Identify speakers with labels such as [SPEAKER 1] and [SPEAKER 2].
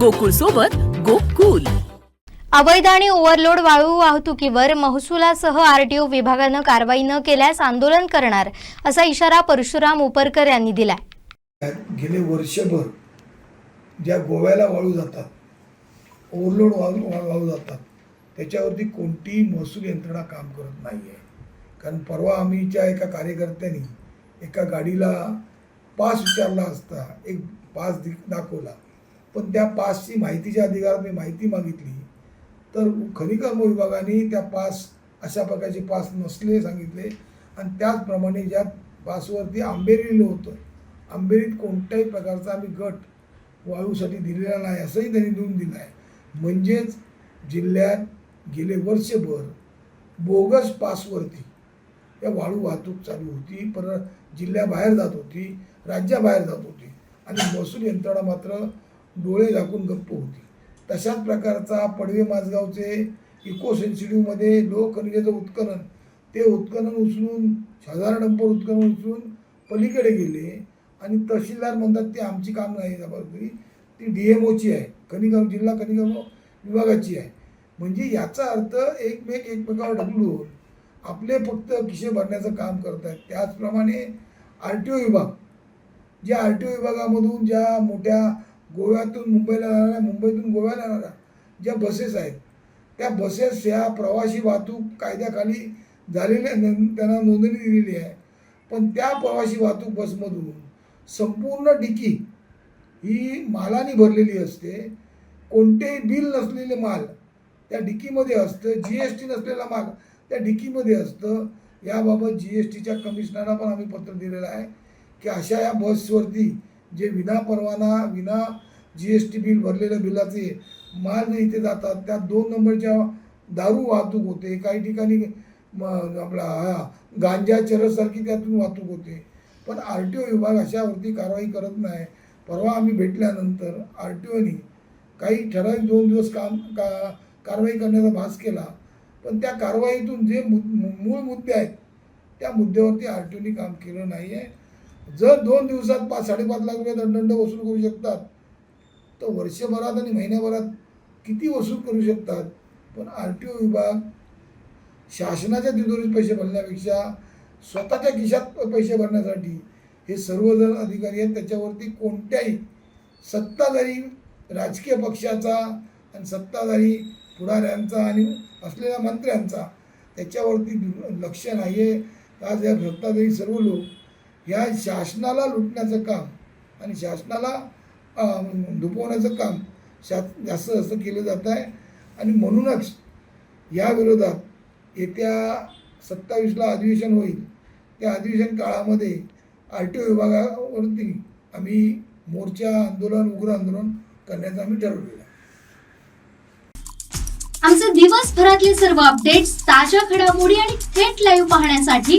[SPEAKER 1] गोकुळ सोबत गोकुल.
[SPEAKER 2] अवैध आणि ओव्हरलोड वाळू वाहतुकीवर महसुलासह आरटीओ विभागानं कारवाई न केल्यास आंदोलन करणार असा इशारा परशुराम उपरकर यांनी दिलाय.
[SPEAKER 3] गेले वर्षभर ज्या गोव्याला वाळू जातात ओव्हरलोड वाळू जातात त्याच्यावरती कोणतीही महसूल यंत्रणा काम करत नाही आहे कारण परवा आम्हीच्या एका कार्यकर्त्यांनी एका गाडीला पास विचारला असता एक पास दाखवला पण त्या पासची माहितीच्या अधिकारात मी माहिती मागितली. तर खनिकर्म विभागाने त्या पास अशा प्रकारचे पास नसले सांगितले. आणि त्याचप्रमाणे ज्या पासवरती आंबेरी लिहिलं होतं. आंबेरीत कोणत्याही प्रकारचा आम्ही गट वाळूसाठी दिलेला नाही असंही त्यांनी लिहून दिलं आहे म्हणजेच जिल्ह्यात गेले वर्षभर बोगस पासवरती या वाळू वाहतूक चालू होती. पर जिल्ह्याबाहेर जात होती राज्याबाहेर जात होती. आणि महसूल यंत्रणा मात्र डोळे झाकून गप्प होती. तशाच प्रकारचा पडवे माझगावचे इको सेन्सिटिव्हमध्ये लोह खनिजाचं उत्खनन. ते उत्खनन उचलून हजार डंपर उत्खनन उचलून पलीकडे गेले आणि तहसीलदार म्हणतात ते आमची काम नाही जबाबदारी. ती डी एम ओची आहे. खनिकर्म जिल्हा खनिकर्म विभागाची आहे. म्हणजे याचा अर्थ एकमेक एकमेकावर ढकलून आपले फक्त किशे भरण्याचं काम करत आहेत त्याचप्रमाणे आर टी ओ विभाग. ज्या आर टी ओ विभागामधून ज्या मोठ्या गोव्यातून मुंबईला जाणाऱ्या मुंबईतून गोव्याला जाणाऱ्या ज्या बसेस आहेत त्या बसेस ह्या प्रवासी वाहतूक कायद्याखाली झालेल्या न- त्यांना नोंदणी दिलेली आहे. पण त्या प्रवासी वाहतूक बसमधून संपूर्ण डिकी ही मालाने भरलेली असते. कोणतेही बिल नसलेले माल त्या डिकीमध्ये असतं. जी एस टी नसलेला माल त्या डिकीमध्ये असतं. याबाबत जी एस टीच्या कमिशनरला पण आम्ही पत्र दिलेलं आहे की अशा या बसवरती जे विना परवाना विना जी एस टी बिल भरलेल्या बिलाचे माल जे इथे जातात त्या दोन नंबरच्या दारू वाहतूक होते. काही ठिकाणी आपला हा गांजा चरससारखी त्यातून वाहतूक होते. पण आर टी ओ विभाग अशावरती कारवाई करत नाही. परवा आम्ही भेटल्यानंतर आर टी ओनी काही ठराविक दोन दिवस काम का कारवाई करण्याचा भास केला. पण त्या कारवाईतून जे मु मु- मूळ मुद्दे आहेत त्या मुद्द्यावरती आर टी ओनी काम केलं नाही आहे जर दोन दिवसात पाच साडेपाच लाख रुपये दंड वसूल करू शकतात तर वर्षभरात आणि महिन्याभरात किती वसूल करू शकतात? पण आर टी ओ विभाग शासनाच्या तिजोरीत पैसे भरण्यापेक्षा स्वतःच्या खिशात पैसे भरण्यासाठी हे सर्वजण अधिकारी आहेत. त्याच्यावरती कोणत्याही सत्ताधारी राजकीय पक्षाचा आणि सत्ताधारी पुढाऱ्यांचा आणि असलेल्या मंत्र्यांचा त्याच्यावरती लक्ष नाही आहे आज या सत्ताधारी सर्व लोक या शासनाला लुटण्याचं काम आणि शासनाला दुपवण्याचं काम शा जास्त जास्त केलं जात आहे. आणि म्हणूनच या विरोधात येत्या सत्तावीसला अधिवेशन होईल. त्या अधिवेशन काळामध्ये आर टी ओ विभागावरती आम्ही मोर्चा आंदोलन उग्र आंदोलन करण्याचं आम्ही ठरवलेलं आहे.
[SPEAKER 4] आमचे दिवसभरातले सर्व अपडेट्स ताज्या घडामोडी आणि थेट लाईव्ह पाहण्यासाठी